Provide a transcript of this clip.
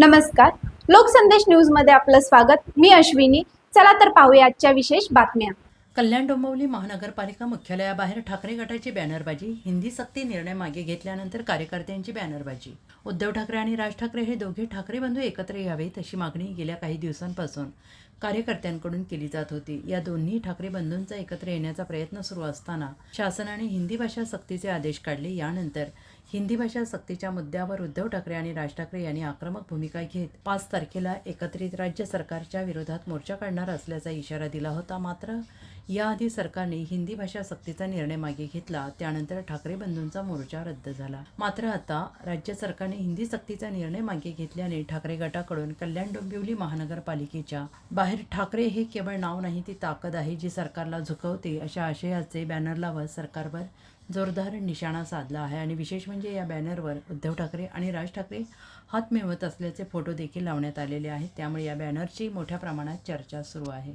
नमस्कार. लोकसंदेश न्यूजमध्ये आपलं स्वागत. मी अश्विनी. चला तर पाहूया आजच्या विशेष बातम्या. कल्याण डोंबिवली महानगरपालिका मुख्यालयाबाहेर ठाकरे गटाची बॅनरबाजी हिंदी सक्ती निर्णय मागे घेतल्यानंतर कार्यकर्त्यांची बॅनरबाजी. उद्धव ठाकरे आणि राज ठाकरे हे दोघे ठाकरे बंधू एकत्र यावेत अशी मागणी गेल्या काही दिवसांपासून कार्यकर्त्यांकडून केली जात होती. या दोन्ही ठाकरे बंधूंचा एकत्र येण्याचा प्रयत्न सुरू असताना शासनाने हिंदी भाषा सक्तीचे आदेश काढले. यानंतर हिंदी भाषा सक्तीच्या मुद्द्यावर उद्धव ठाकरे आणि राज ठाकरे यांनी आक्रमक भूमिका घेत पाच तारखेला एकत्रित राज्य सरकारच्या विरोधात मोर्चा काढणार असल्याचा इशारा दिला होता मात्र याआधी सरकारने हिंदी भाषा सक्तीचा निर्णय मागे घेतला त्यानंतर ठाकरे बंधूंचा मोर्चा रद्द झाला. मात्र आता राज्य सरकारने हिंदी सक्तीचा निर्णय मागे घेतल्याने ठाकरे गटाकडून कल्याण डोंबिवली महानगरपालिकेच्या बाहेर ठाकरे हे केवळ नाव नाही ती ताकद आहे जी सरकारला झुकवते अशा आशयाचे बॅनर लावत सरकारवर जोरदार निशाणा साधला आहे. आणि विशेष म्हणजे या बॅनरवर उद्धव ठाकरे आणि राज ठाकरे हात मिळवत असल्याचे फोटो देखील लावण्यात आलेले आहेत. त्यामुळे या बॅनरची मोठ्या प्रमाणात चर्चा सुरू आहे.